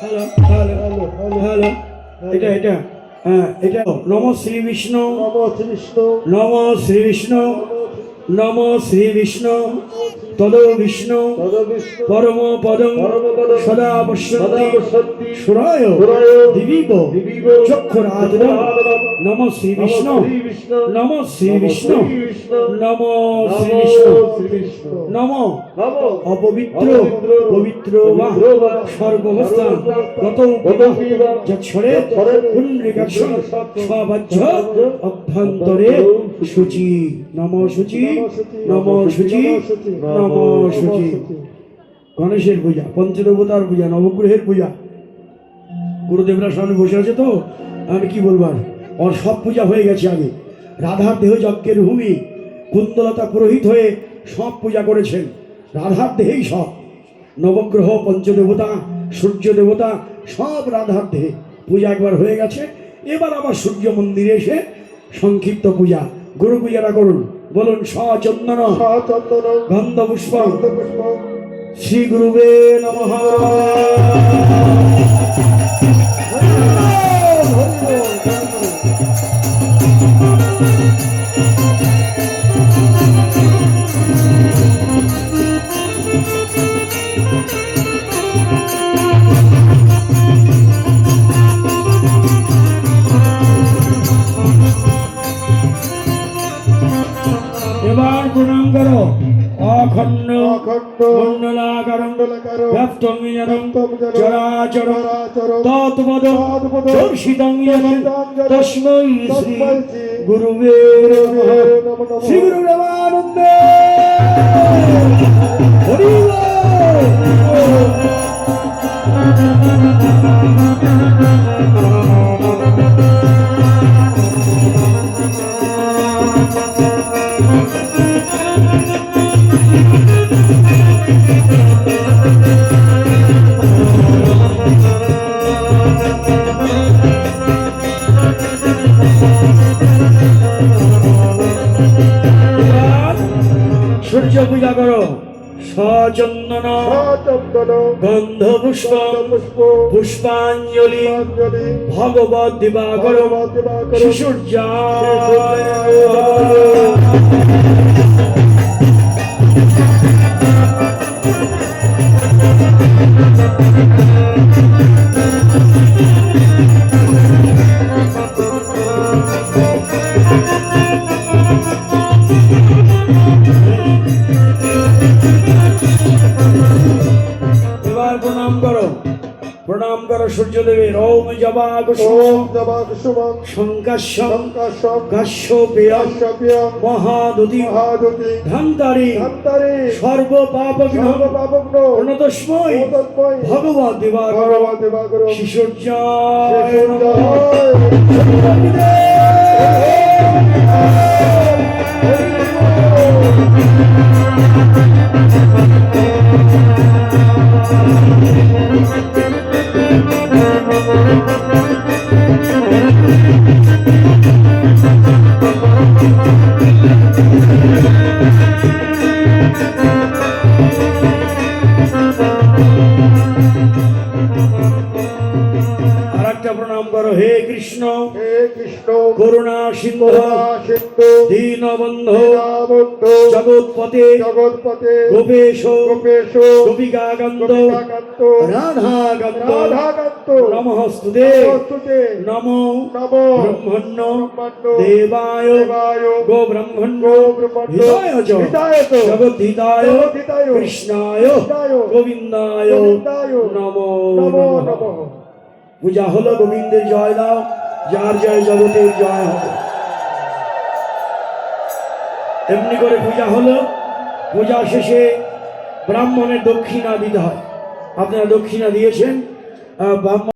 Hello hello hello এটা এটা হ্যাঁ এটা নম শ্রী বিষ্ণু। নম কৃষ্ণ নম শ্রী বিষ্ণু। নম শ্রী বিষ্ণু। তদ বিষ্ণু। পরম পদম সদা পশ্যন্তি। সুরায় দিবীব। চক্ষুরাদনম নম শ্রী বিষ্ণু। নম শ্রী বিষ্ণু। নম শ্রী বিষ্ণু। নম অপবিত্র পবিত্র গত যৎসরে যৎসরে স্ববাহ্য অভ্যন্তরে শুচি। নম শুচি। নম শুচি। নম শুচি। গণেশের পূজা পঞ্চদেবতার পূজা নবগ্রহের পূজা। গুরুদেবরা সামনে বসে আছে তো? আমি কি বলবার ওর সব পূজা হয়ে গেছে আগে। রাধার দেহ যজ্ঞের ভূমি কুন্দলতা পুরোহিত হয়ে সব পূজা করেছেন। রাধার দেহেই সব। নবগ্রহ পঞ্চদেবতা সূর্য দেবতা সব রাধার দেহে। পূজা একবার হয়ে গেছে। এবার আবার সূর্য মন্দিরে এসে সংক্ষিপ্ত পূজা। গুরু পূজাটা করুন। বলুন সচন্দন। গন্ধ পুষ্প শ্রী গুরুবে নমঃ। ব্যাপ্তং যেনং চরাচরং তৎপদ দর্শিতং যেনং দর্শিতং শ্রী গুরুবে নমঃ। শ্রী গুরু রামানন্দে সূর্য পূজা করো। সচন্দন গন্ধ পুষ্প পুষ্প পুষ্পাঞ্জলি ভগবত দিবাকর সূর্যা এবার প্রণাম সূর্যদেবের ওম জবা ওম জবা কুসুমং সংকাশ্যম সংকাশম কাশ্য পেয়ম কাশ্যপ্যং মহাদতি মহাদতি ধান্তারি ধন্তারি সর্ব পাপ সর্বপাপগ্ন অনতস্মৈ তৎময় ভগবত দিবাকর ভগবান দেবাকর শিশুর্যায়। নমঃ কৃষ্ণ করুণা সিন্ধু করুণা সিন্ধু দীনবন্ধু জগৎপতে জগৎপতে গোপেশ গোপেশ গোপিকাকান্ত গোপিকাকান্ত রাধাকান্ত রাধাকান্ত নমস্তুতে নমস্তুতে নমো নমো ব্রহ্মণ্য দেবায় গো ব্রহ্মণ্য হিতায় চ জগদ্ধিতায় কৃষ্ণায় গোবিন্দায় নমঃ। পূজা হলো গোবিন্দের জয় দাও। যার জয় জগতের জয় হবে। এমনি করে পূজা হলো, পূজা শেষে ব্রাহ্মণের দক্ষিণা দিতে হয়। আপনারা দক্ষিণা দিয়েছেন ব্রাহ্মণ